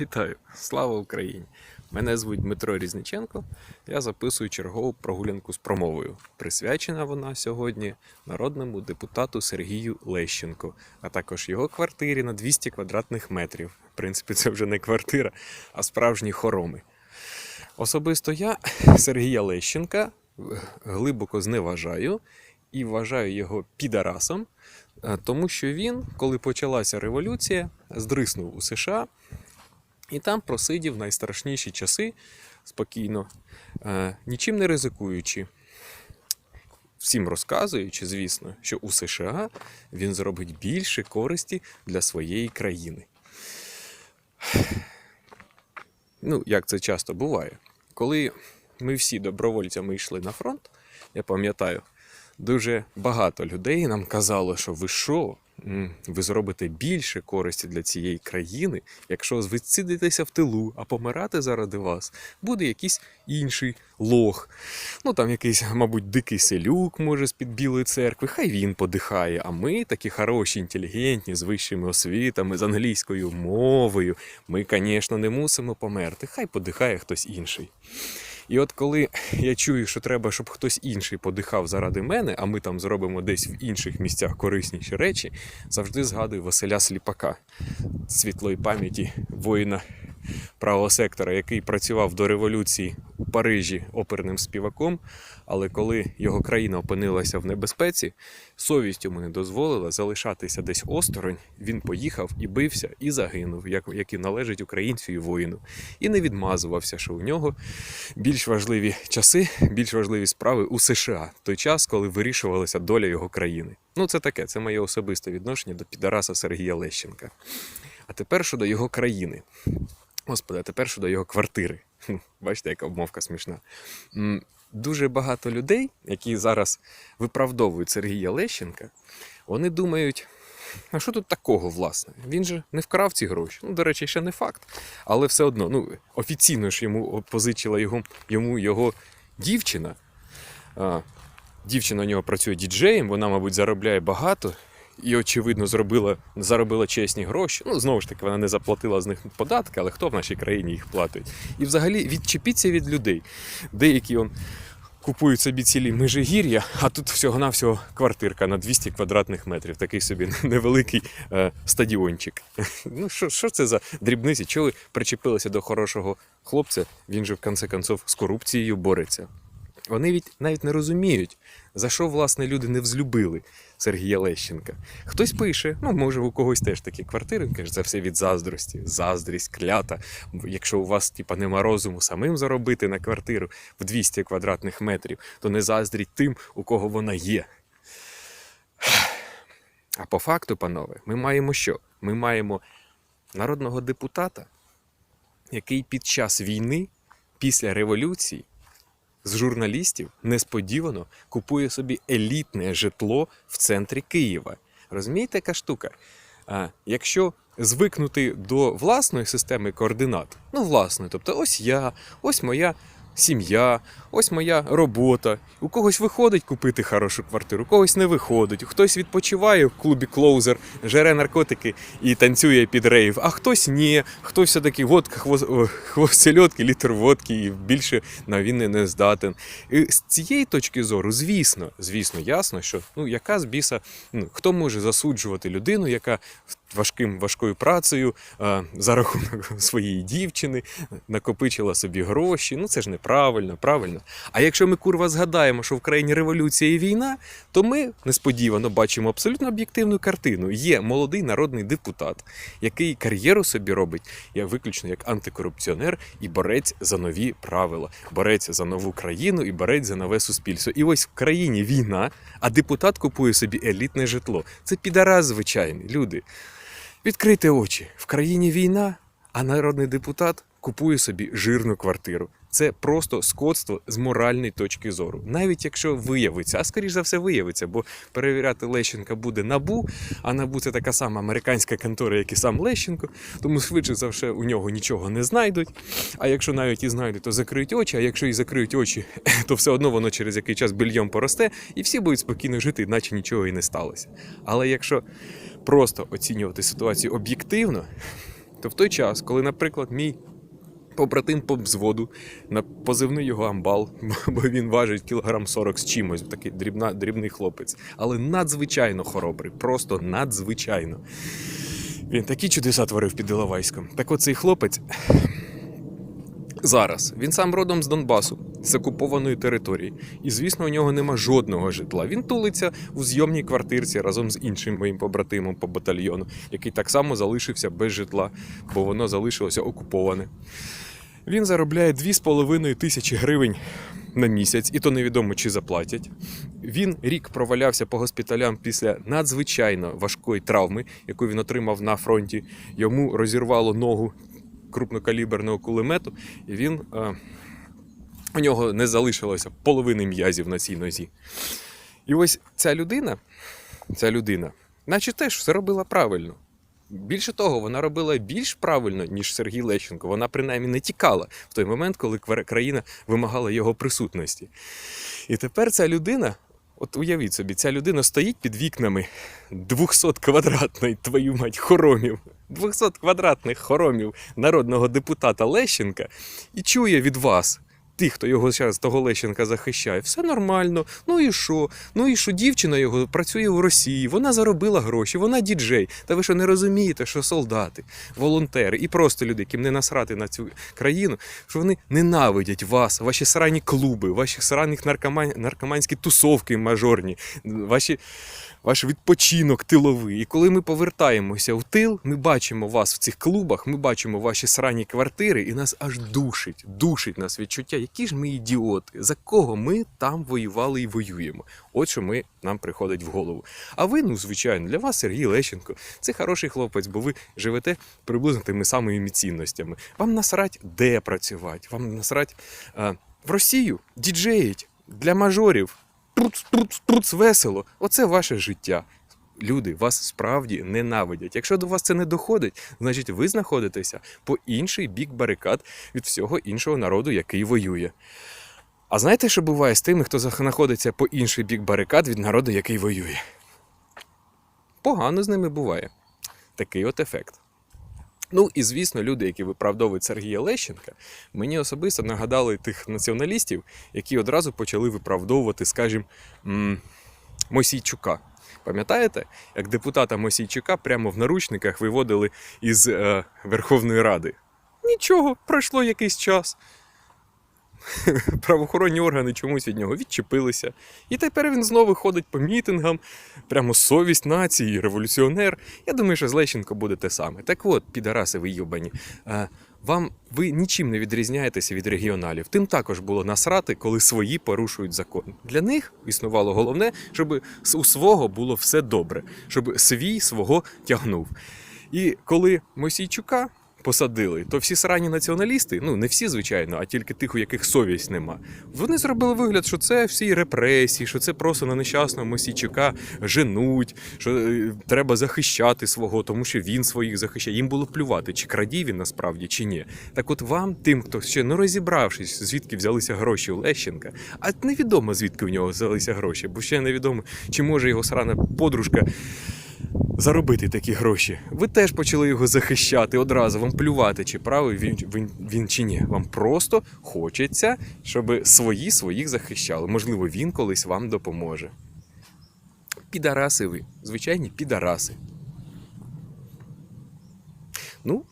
Вітаю! Слава Україні! Мене звуть Дмитро Різниченко. Я записую чергову прогулянку з промовою. Присвячена вона сьогодні народному депутату Сергію Лещенко, а також його квартирі на 200 квадратних метрів. В принципі, це вже не квартира, а справжні хороми. Особисто я Сергія Лещенка глибоко зневажаю і вважаю його підарасом, е, тому що він, коли почалася революція, здриснув у США і там просидів найстрашніші часи спокійно, е, нічим не ризикуючи. Всім розказуючи, звісно, що у США він зробить більше користі для своєї країни. Ну, як це часто буває. Коли ми всі добровольцями йшли на фронт, я пам'ятаю, дуже багато людей нам казало, що ви що, ви зробите більше користі для цієї країни, якщо ви сидитеся в тилу, а помирати заради вас буде якийсь інший лох. Ну там якийсь, мабуть, дикий селюк, може, з-під білої церкви, хай він подихає. А ми такі хороші, інтелігентні, з вищими освітами, з англійською мовою. Ми, звісно, не мусимо померти. Хай подихає хтось інший. І от коли я чую, що треба, щоб хтось інший подихав заради мене, а ми там зробимо десь в інших місцях корисніші речі, завжди згадую Василя Сліпака, світлої пам'яті воїна правого сектора, який працював до революції у Парижі оперним співаком. Але коли його країна опинилася в небезпеці, совість йому не дозволила залишатися десь осторонь. Він поїхав і бився, і загинув, як, як і належить українцю і воїну. І не відмазувався, що у нього більш важливі часи, більш важливі справи у США, той час, коли вирішувалася доля його країни. Ну, це таке, це моє особисте відношення до підараса Сергія Лещенка. А тепер щодо його країни. Господи, а тепер щодо його квартири. Бачите, яка обмовка смішна. Дуже багато людей, які зараз виправдовують Сергія Лещенка, вони думають, а що тут такого, власне? Він же не вкрав ці гроші. Ну, до речі, ще не факт. Але все одно, ну, офіційно ж йому позичила його, йому його дівчина. А, дівчина у нього працює діджеєм, вона, мабуть, заробляє багато. І, очевидно, зробила, заробила чесні гроші. Ну, знову ж таки, вона не заплатила з них податки, але хто в нашій країні їх платить? І взагалі відчепіться від людей. Деякі он, купують собі цілі межигір'я, а тут всього-навсього квартирка на 200 квадратних метрів. Такий собі невеликий е, стадіончик. Ну, що, що це за дрібниці? Чого ви причепилися до хорошого хлопця? Він же, в конце концов, з корупцією бореться. Вони навіть не розуміють, за що власне люди не взлюбили Сергія Лещенка. Хтось пише, ну може у когось теж такі квартири, каже, це все від заздрості, заздрість, клята. Якщо у вас типа нема розуму самим заробити на квартиру в 200 квадратних метрів, то не заздріть тим, у кого вона є. А по факту, панове, ми маємо що? Ми маємо народного депутата, який під час війни, після революції, з журналістів несподівано купує собі елітне житло в центрі Києва. Розумієте, яка штука? А, якщо звикнути до власної системи координат, ну власне, тобто ось я, ось моя сім'я, ось моя робота. У когось виходить купити хорошу квартиру, у когось не виходить. Хтось відпочиває в клубі клоузер, жере наркотики і танцює під рейв, а хтось ні, хтось все-таки водка, хвост, о, хвост сельодки, літр водки і більше на війни не здатен. І з цієї точки зору, звісно, звісно, ясно, що ну яка з біса, ну хто може засуджувати людину, яка важким важкою працею за рахунок своєї дівчини накопичила собі гроші. Ну це ж неправильно, правильно. А якщо ми курва згадаємо, що в країні революція і війна, то ми несподівано бачимо абсолютно об'єктивну картину. Є молодий народний депутат, який кар'єру собі робить як виключно як антикорупціонер і борець за нові правила, борець за нову країну і борець за нове суспільство. І ось в країні війна, а депутат купує собі елітне житло. Це підараз звичайний, люди. Відкрийте очі. В країні війна, а народний депутат купує собі жирну квартиру. Це просто скотство з моральної точки зору. Навіть якщо виявиться, а скоріш за все виявиться, бо перевіряти Лещенка буде набу, а набу це така сама американська контора, як і сам Лещенко, тому швидше за все у нього нічого не знайдуть. А якщо навіть і знайдуть, то закриють очі. А якщо і закриють очі, то все одно воно через який час більйом поросте, і всі будуть спокійно жити, наче нічого і не сталося. Але якщо просто оцінювати ситуацію об'єктивно, то в той час, коли, наприклад, мій побратим по взводу, на позивний його амбал, бо він важить кілограм 40 з чимось, такий дрібна, дрібний хлопець, але надзвичайно хоробрий, просто надзвичайно. Він такі чудеса творив під Іловайськом. Так от цей хлопець зараз. Він сам родом з Донбасу, з окупованої території. І, звісно, у нього нема жодного житла. Він тулиться у зйомній квартирці разом з іншим моїм побратимом по батальйону, який так само залишився без житла, бо воно залишилося окуповане. Він заробляє 2,5 тисячі гривень на місяць, і то невідомо чи заплатять. Він рік провалявся по госпіталям після надзвичайно важкої травми, яку він отримав на фронті. Йому розірвало ногу крупнокаліберного кулемету, і він. Е, у нього не залишилося половини м'язів на цій нозі. І ось ця людина, ця людина, наче теж все робила правильно. Більше того, вона робила більш правильно, ніж Сергій Лещенко. Вона принаймні не тікала в той момент, коли країна вимагала його присутності. І тепер ця людина, от уявіть собі, ця людина стоїть під вікнами 200 квадратної, твою мать, хоромів, 200 квадратних хоромів народного депутата Лещенка і чує від вас. Тих, хто його зараз того Лещенка захищає, все нормально. Ну і що? Ну і що дівчина його працює в Росії, вона заробила гроші, вона діджей. Та ви що не розумієте, що солдати, волонтери і просто люди, яким не насрати на цю країну, що вони ненавидять вас, ваші срані клуби, ваші срані наркоман... наркоманські тусовки мажорні, ваші ваш відпочинок тиловий. І коли ми повертаємося в тил, ми бачимо вас в цих клубах, ми бачимо ваші срані квартири, і нас аж душить, душить нас відчуття, які ж ми ідіоти, за кого ми там воювали і воюємо. От що ми нам приходить в голову. А ви, ну звичайно, для вас Сергій Лещенко, це хороший хлопець, бо ви живете приблизно тими самими цінностями. Вам насрать, де працювати, вам насрать а, в Росію, діджеїть для мажорів пруц, пруц, пруц, весело. Оце ваше життя. Люди вас справді ненавидять. Якщо до вас це не доходить, значить ви знаходитеся по інший бік барикад від всього іншого народу, який воює. А знаєте, що буває з тими, хто знаходиться по інший бік барикад від народу, який воює? Погано з ними буває. Такий от ефект. Ну і звісно, люди, які виправдовують Сергія Лещенка, мені особисто нагадали тих націоналістів, які одразу почали виправдовувати, скажімо, Мосійчука. Пам'ятаєте, як депутата Мосійчука прямо в наручниках виводили із е, Верховної Ради? Нічого, пройшло якийсь час. Правоохоронні органи чомусь від нього відчепилися. І тепер він знову ходить по мітингам, прямо совість нації, революціонер. Я думаю, що з Лещенко буде те саме. Так от, підараси ви йобані. е, Вам ви нічим не відрізняєтеся від регіоналів. Тим також було насрати, коли свої порушують закон. Для них існувало головне, щоб у свого було все добре, щоб свій свого тягнув. І коли Мосійчука посадили, то всі срані націоналісти, ну не всі, звичайно, а тільки тих, у яких совість нема. Вони зробили вигляд, що це всі репресії, що це просто на нещасного Мосійчука женуть, що е, треба захищати свого, тому що він своїх захищає. Їм було плювати, чи крадій він насправді, чи ні. Так от вам, тим, хто ще не розібравшись, звідки взялися гроші у Лещенка, а невідомо звідки в нього взялися гроші, бо ще невідомо, чи може його срана подружка заробити такі гроші. Ви теж почали його захищати одразу, вам плювати, чи правий він, він, він чи ні. Вам просто хочеться, щоб свої своїх захищали. Можливо, він колись вам допоможе. Підараси ви, звичайні підараси. Ну,